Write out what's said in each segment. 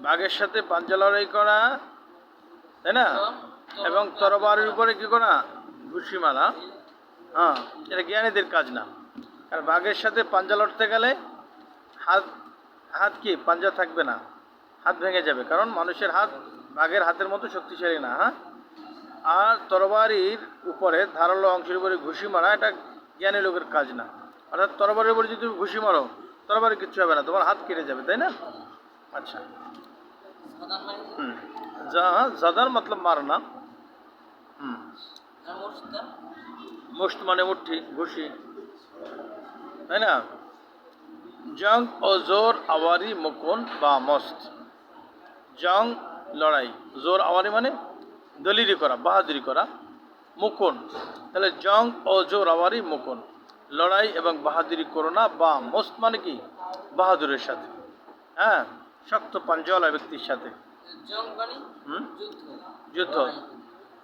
বাঘের সাথে পাঞ্জা লড়াই করা তাই না? এবং তরবারের উপরে কি করা? ঘুষি মারা হ্যাঁ এটা জ্ঞানীদের কাজ না। আর বাঘের সাথে পাঞ্জা লড়তে গেলে হাত হাত কি? পাঞ্জা থাকবে না। হাত ভেঙে যাবে। কারণ মানুষের হাত বাঘের হাতের মতো শক্তিশালী না হ্যাঁ? আর তরবারির উপরে ধারালো অংশের উপরে ঘুষি মারা এটা জ্ঞানী লোকের কাজ না। অর্থাৎ তরবারির উপরে যদি তুমি ঘুষি মারো তরবারি কিচ্ছু হবে না। তোমার হাত কেটে যাবে তাই না? জাদার মতলব মারনা হুম। আর মুষ্ট মানে মুঠি ঘুষি। তাই না? জং ও জোর আওয়ারি মুকুন বা মস্ত। জং লড়াই। জোর আওয়ারি মানে দলিরি করা বাহাদুরি করা। মুকুন। তাহলে জং ও জোর আওয়ারি মুকুন। লড়াই এবং বাহাদুরি করোনা বা মস্ত মানে কি? বাহাদুরের সাথে। হ্যাঁ? শক্ত পাঞ্জওয়ালা ব্যক্তির সাথে। জং মানে? যুদ্ধ।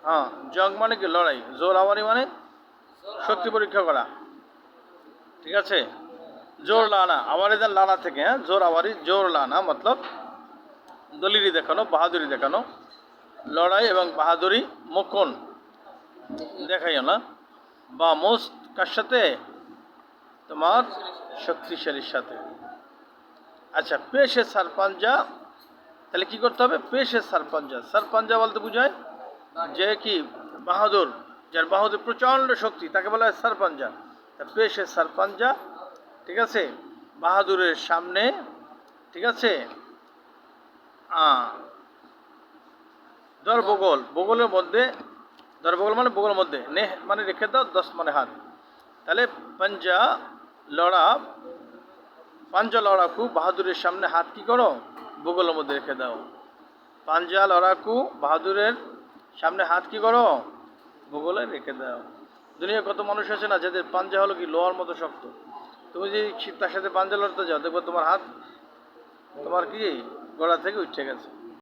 হ্যাঁ জং মানে কি? লড়াই। জোর আওয়ারি মানে শক্তি পরীক্ষা করা। ঠিক আছে? জোর লানা। আওয়ারিদার লানা থেকে হ্যাঁ? জোর আওয়ারি জোর লানা মতলব দলিরি দেখানো বাহাদুরি দেখানো। লড়াই এবং বাহাদুরি মুকুন। দেখাইও না। বা মোস্ট কার সাথে? তোমার শক্তিশালীর সাথে। আচ্ছা পেশে সারপাঞ্জা, তাহলে কি করতে হবে? পেশে সারপাঞ্জা। সারপাঞ্জা বলতে বুঝায় যে কি? বাহাদুর, যার বাহাদুর প্রচণ্ড শক্তি, তাকে বলা হয় সারপাঞ্জা। পেশে সারপাঞ্জা, ঠিক আছে? বাহাদুরের সামনে, ঠিক আছে? ধর বগল বগলের মধ্যে ধর বগল মানে বগলের মধ্যে, নেহ মানে রেখে দাও, দশ মানে হাত। তাহলে পাঞ্জা লড়া পাঞ্জা লড়াকু বাহাদুরের সামনে হাত কি করো? ভূগোলের মধ্যে রেখে দাও। পাঞ্জা লড়াকু বাহাদুরের সামনে হাত কি করো? ভূগোলে রেখে দাও। দুনিয়া কত মানুষ আছে না, যাদের পাঞ্জা হলো কি লোহার মতো শক্ত? তুমি যদি তার সাথে পাঞ্জা লড়তে যাও, দেখব তোমার হাত তোমার কি? গলা থেকে উঠে গেছে।